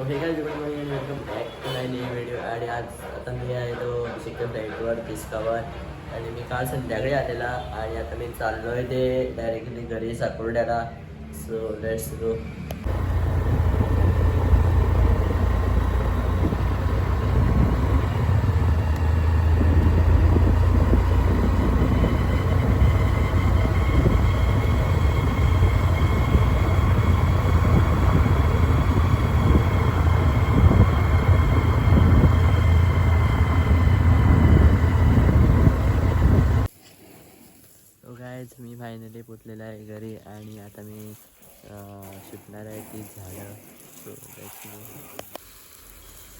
Okay काय welcome back to my new video आणि आज आता मी आहे तो सिक्कीम फ्लाईटवर डिस्कवर आणि मी काल संध्याकाळी आलेला आणि आता मी चाललो आहे ते डायरेक्टली घरी साकोर्ड्याला. सो लेट्स गो तो गायच मी फायनली पोचलेला आहे घरी आणि आता मी शिकणार आहे ती झाडं.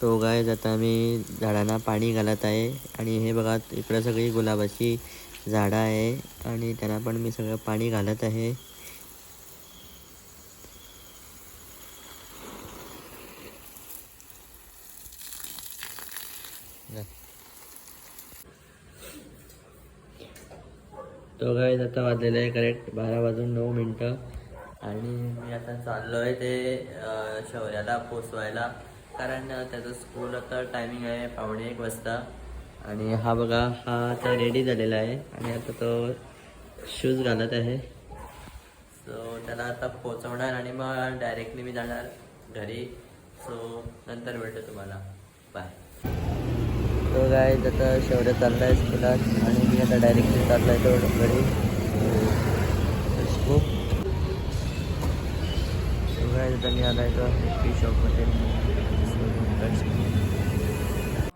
तो गायज आता मी झाडांना पाणी घालत आहे आणि हे बघा इकडं सगळी गुलाबाची झाडं आहे आणि त्यांना पण मी सगळं पाणी घालत आहे. तो काय आता वाजलेलं आहे करेक्ट बारा वाजून नऊ मिनटं. आणि मी आता चाललो आहे ते शौर्याला पोचवायला. कारण त्याचं स्कूल आता टायमिंग आहे पावणे एक वाजता. आणि हा बघा हा आता रेडी झालेला आहे. आणि आता तो शूज घालत आहे. सो त्याला आता पोचवणार आणि मग डायरेक्टली मी जाणार घरी. सो नंतर भेटतो तुम्हाला. बाय तो काय आता शेवड्या चालला आहे स्कूलात. आणि मी आता डायरेक्टली चालला आहे तो घरी. खूप तो काय आता मी आला आहे तो टी शॉपमध्ये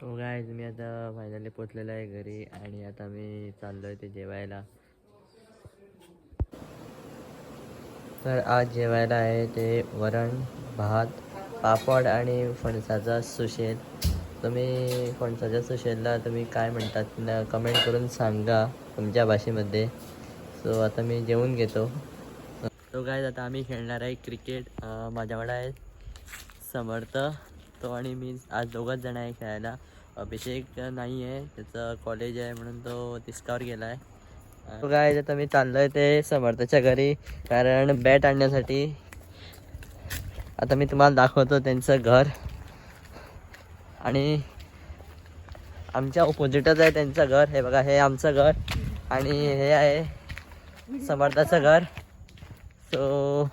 तो काय मी आता फायनली पोचलेला आहे घरी. आणि आता मी चाललो आहे ते जेवायला. तर आज जेवायला आहे ते वरण भात पापड आणि फणसाचा सुशेल तुम्ही फणसाच्या सुशेलला तुम्ही काय म्हणतात कमेंट करून सांगा तुमच्या भाषेमध्ये. सो आता मी जेवून घेतो. तो काय आता आम्ही खेळणार आहे क्रिकेट माझ्याकडे आहे समर्थ. तो आणि मी आज दोघंच जण आहे खेळायला. अभिषेक नाही आहे त्याचं कॉलेज आहे म्हणून तो तिसकावर गेला आहे तो काय आता मी चाललो आहे ते समर्थच्या घरी कारण बॅट आणण्यासाठी. आता मी तुम्हाला दाखवतो त्यांचं घर. आणि आमच्या ऑपोजिटच आहे त्यांचं घर. हे बघा हे आमचं घर. आणि हे आहे समर्थाचं घर. सो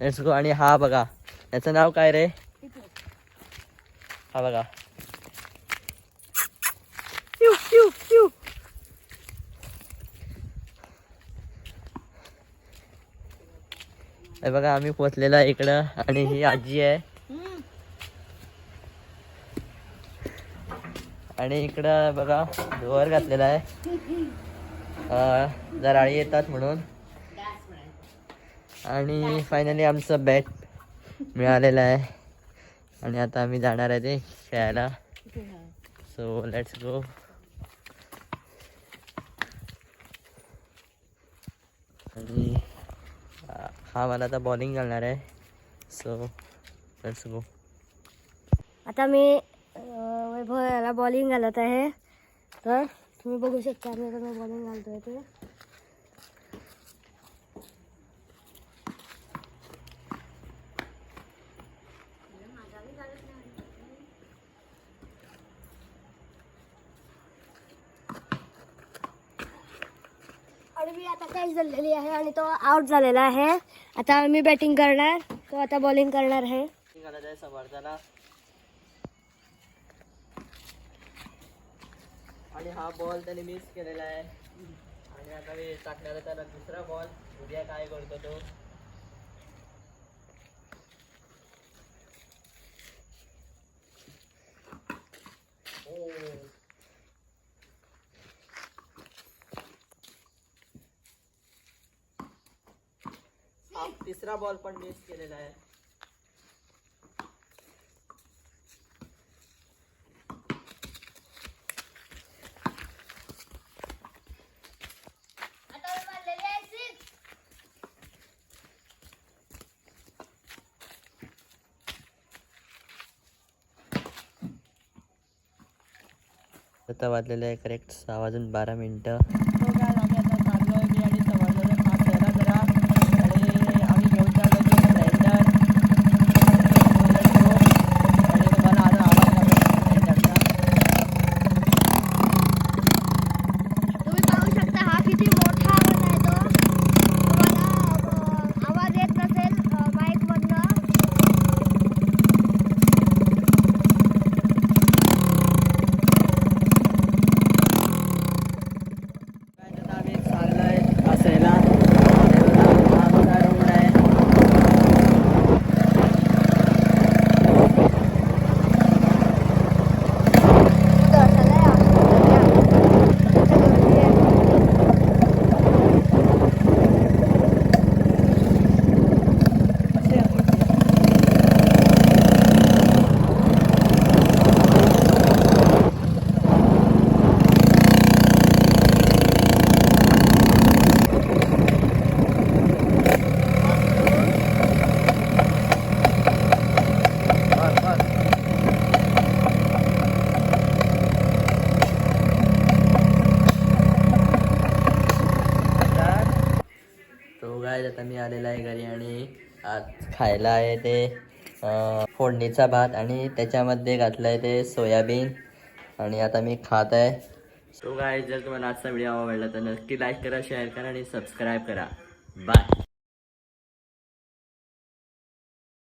लेट्स गो आणि हा बघा याचं नाव काय रे? हा बघा. हे बघा आम्ही पोचलेलो आहे इकडं. आणि ही आजी आहे. आणि इकडं बघा धुवर घातलेला आहे. जराळी येतात म्हणून. आणि फायनली आमचं बॅट मिळालेलं आहे. आणि आता आम्ही जाणार आहे ते खेळायला. सो लेट्स गो आणि हा मला आता बॉलिंग घालणार आहे. सो लेट्स गो आता मी वैभव याला बॉलिंग घालत आहे. तर तुम्ही बघू शकता मी आता मी बॉलिंग घालतोय ते आणि मी आता कॅच झालेली आहे आणि तो आउट झालेला आहे. आता मी बॅटिंग करणार. तो आता बॉलिंग करणार आहे घालत आहे समर्थाला आणि हा बॉल त्याने मिस केलेला आहे. आणि आता मी टाकणार आहे त्याला दुसरा बॉल उद्या काय करतो तो? हो. तिसरा बॉल पण मिस केलेला आहे. आता वाजलेलं आहे करेक्ट सहा वाजून बारा मिनटं. हो, तो काय आम्ही आता चाललो आहे मी आणि समर्थाचा खास जरा जरा आणि आम्ही घेऊन चाललो आहे ग्राइंडर आता मी आलेला आहे घरी आणि आज खायला आहे ते फोडणीचा भात आणि त्याच्यामध्ये घातलं आहे ते सोयाबीन आणि आता मी खात आहे. सो काय जर तुम्हाला आजचा व्हिडिओ आवडला तर नक्की लाईक करा शेअर करा आणि सबस्क्राईब करा. बाय